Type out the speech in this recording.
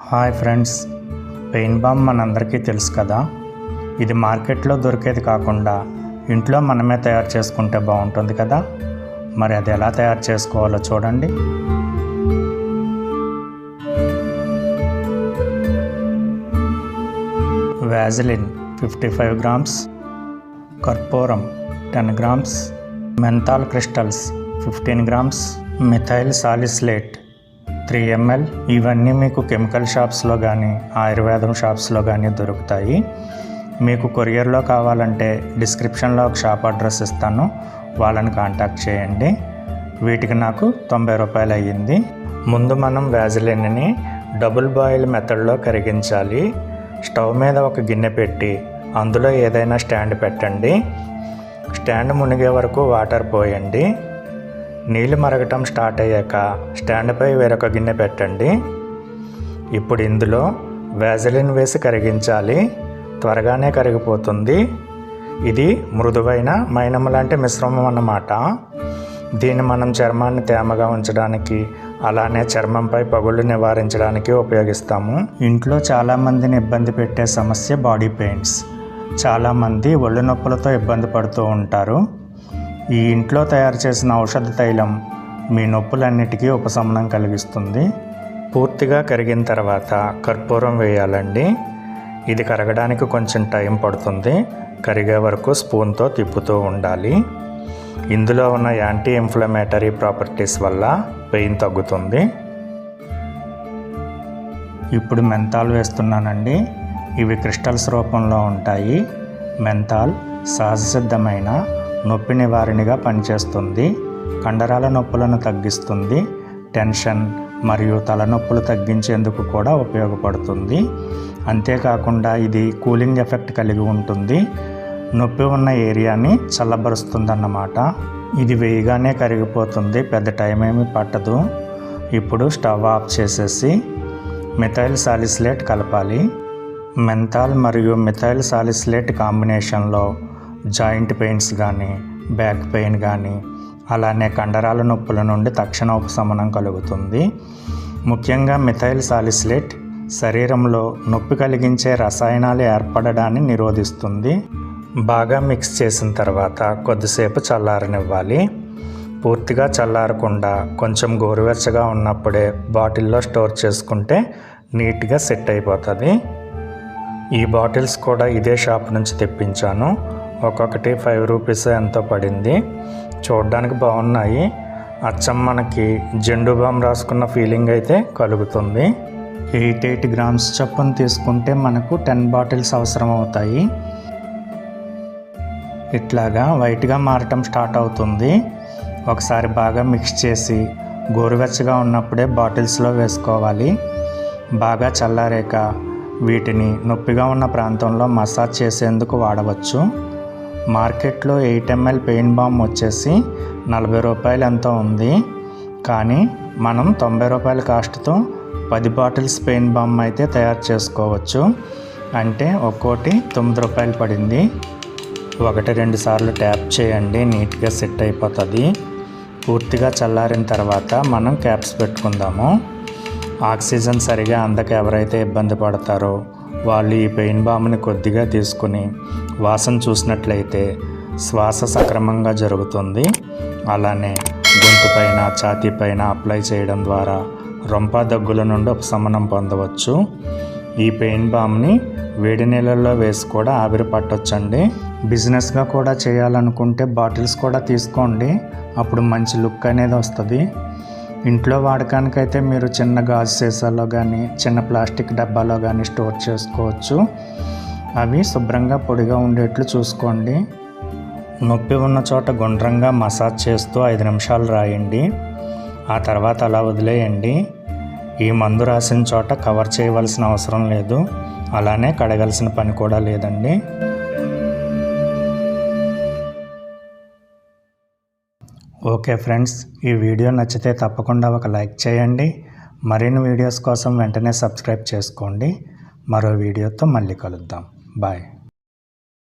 Hi friends pain balm మనందరికీ తెలుసు కదా? ఇది మార్కెట్లో దొరికేది కాకుండా ఇంట్లో మనమే తయారు చేసుకుంటే బాగుంటుంది కదా? మరి అది ఎలా తయారు చేసుకోవాలో చూడండి. వ్యాజిలిన్ ఫిఫ్టీ ఫైవ్ గ్రామ్స్ కర్పూరం ten grams menthol crystals fifteen grams methyl salicylate three ML. ఇవన్నీ మీకు కెమికల్ షాప్స్లో కానీ ఆయుర్వేదం షాప్స్లో కానీ దొరుకుతాయి. మీకు కొరియర్లో కావాలంటే డిస్క్రిప్షన్లో ఒక షాప్ అడ్రస్ ఇస్తాను. వాళ్ళని కాంటాక్ట్ చేయండి. వీటికి నాకు తొంభై రూపాయలు అయ్యింది. ముందు మనం వ్యాజిలిన్ని డబుల్ బాయిల్ మెథడ్లో కరిగించాలి. స్టవ్ మీద ఒక గిన్నె పెట్టి అందులో ఏదైనా స్టాండ్ పెట్టండి. స్టాండ్ మునిగే వరకు వాటర్ పోయండి. నీళ్ళు మరగటం స్టార్ట్ అయ్యాక స్టాండ్పై వేరొక గిన్నె పెట్టండి. ఇప్పుడు ఇందులో వ్యాజలిన్ వేసి కరిగించాలి. త్వరగానే కరిగిపోతుంది. ఇది మృదువైన మైనం లాంటి మిశ్రమం అన్నమాట. దీన్ని మనం చర్మాన్ని తేమగా ఉంచడానికి అలానే చర్మంపై పగుళ్ళు నివారించడానికి ఉపయోగిస్తాము. ఇంట్లో చాలామందిని ఇబ్బంది పెట్టే సమస్య బాడీ పెయిన్స్. చాలామంది ఒళ్ళు నొప్పులతో ఇబ్బంది పడుతూ ఉంటారు. ఈ ఇంట్లో తయారు చేసిన ఔషధ తైలం మీ నొప్పులన్నిటికీ ఉపశమనం కలిగిస్తుంది. పూర్తిగా కరిగిన తర్వాత కర్పూరం వేయాలండి. ఇది కరగడానికి కొంచెం టైం పడుతుంది. కరిగే వరకు స్పూన్తో తిప్పుతూ ఉండాలి. ఇందులో ఉన్న యాంటీ ఇన్ఫ్లమేటరీ ప్రాపర్టీస్ వల్ల పెయిన్ తగ్గుతుంది. ఇప్పుడు మెంతాల్ వేస్తున్నానండి. ఇవి క్రిస్టల్స్ రూపంలో ఉంటాయి. మెంతాల్ సహజసిద్ధమైన నొప్పి నివారణగా పనిచేస్తుంది కండరాల నొప్పులను తగ్గిస్తుంది టెన్షన్ మరియు తలనొప్పులు తగ్గించేందుకు కూడా ఉపయోగపడుతుంది. అంతేకాకుండా ఇది కూలింగ్ ఎఫెక్ట్ కలిగి ఉంటుంది. నొప్పి ఉన్న ఏరియాని చల్లబరుస్తుందన్నమాట. ఇది వేయగానే కరిగిపోతుంది పెద్ద టైం ఏమీ పట్టదు. ఇప్పుడు స్టవ్ ఆఫ్ చేసేసి మిథైల్ సాలిస్లేట్ కలపాలి. మెంతాల్ మరియు మిథైల్ సాలిస్లేట్ కాంబినేషన్లో జాయింట్ పెయిన్స్ కానీ బ్యాక్ పెయిన్ కానీ అలానే కండరాల నొప్పుల నుండి తక్షణ ఉపశమనం కలుగుతుంది. ముఖ్యంగా మిథైల్ సాలిస్లేట్ శరీరంలో నొప్పి కలిగించే రసాయనాలు ఏర్పడడాన్ని నిరోధిస్తుంది. బాగా మిక్స్ చేసిన తర్వాత కొద్దిసేపు చల్లారనివ్వాలి. పూర్తిగా చల్లారకుండా కొంచెం గోరువెచ్చగా ఉన్నప్పుడే బాటిల్లో స్టోర్ చేసుకుంటే నీట్గా సెట్ అయిపోతుంది. ఈ బాటిల్స్ కూడా ఇదే షాప్ నుంచి తెప్పించాను. ఒక్కొక్కటి ఫైవ్ రూపీస్ ఎంతో పడింది. చూడడానికి బాగున్నాయి. అచ్చం మనకి జెండు బామ్ రాసుకున్న ఫీలింగ్ అయితే కలుగుతుంది. ఎయిట్ ఎయిట్ గ్రామ్స్ చొప్పున తీసుకుంటే మనకు టెన్ బాటిల్స్ అవసరం అవుతాయి. ఇట్లాగా వైట్గా మారటం స్టార్ట్ అవుతుంది. ఒకసారి బాగా మిక్స్ చేసి గోరువెచ్చగా ఉన్నప్పుడే బాటిల్స్లో వేసుకోవాలి. బాగా చల్లారాక వీటిని నొప్పిగా ఉన్న ప్రాంతంలో మసాజ్ చేసేందుకు వాడవచ్చు. మార్కెట్లో ఎయిట్ ఎంఎల్ పెయిన్ బామ్ వచ్చేసి నలభై రూపాయలు ఎంతో ఉంది? కానీ మనం తొంభై రూపాయల కాస్ట్తో పది బాటిల్స్ పెయిన్ బామ్ అయితే తయారు చేసుకోవచ్చు. అంటే ఒక్కోటి తొమ్మిది రూపాయలు పడింది. ఒకటి రెండు సార్లు ట్యాప్ చేయండి నీట్గా సెట్ అయిపోతుంది. పూర్తిగా చల్లారిన తర్వాత మనం క్యాప్స్ పెట్టుకుందాము. ఆక్సిజన్ సరిగా అందక ఎవరైతే ఇబ్బంది పడతారో వాళ్ళు ఈ పెయిన్ బామ్ని కొద్దిగా తీసుకుని వాసన చూసినట్లయితే శ్వాస సక్రమంగా జరుగుతుంది. అలానే గొంతు పైన ఛాతీ పైన అప్లై చేయడం ద్వారా రొంప దగ్గుల నుండి ఉపశమనం పొందవచ్చు. ఈ పెయిన్ బామ్ని వేడి నీళ్ళల్లో వేసి కూడా ఆవిరి పట్టొచ్చండి. బిజినెస్గా కూడా చేయాలనుకుంటే బాటిల్స్ కూడా తీసుకోండి. అప్పుడు మంచి లుక్ అనేది వస్తుంది. ఇంట్లో వాడకానికైతే మీరు చిన్న గాజు సీసాలో కానీ చిన్న ప్లాస్టిక్ డబ్బాలో కానీ స్టోర్ చేసుకోవచ్చు. అవి శుభ్రంగా పొడిగా ఉండేట్లు చూసుకోండి. నొప్పి ఉన్న చోట గుండ్రంగా మసాజ్ చేస్తూ ఐదు నిమిషాలు రాయండి. ఆ తర్వాత అలా వదిలేయండి. ఈ మందు రాసిన చోట కవర్ చేయవలసిన అవసరం లేదు. అలానే కడగాల్సిన పని కూడా లేదండి. ఓకే ఫ్రెండ్స్ ఈ వీడియో నచ్చితే తప్పకుండా ఒక లైక్ చేయండి. మరిన్ని వీడియోస్ కోసం వెంటనే సబ్స్క్రైబ్ చేసుకోండి. మరో వీడియోతో మళ్ళీ కలుద్దాం. బాయ్.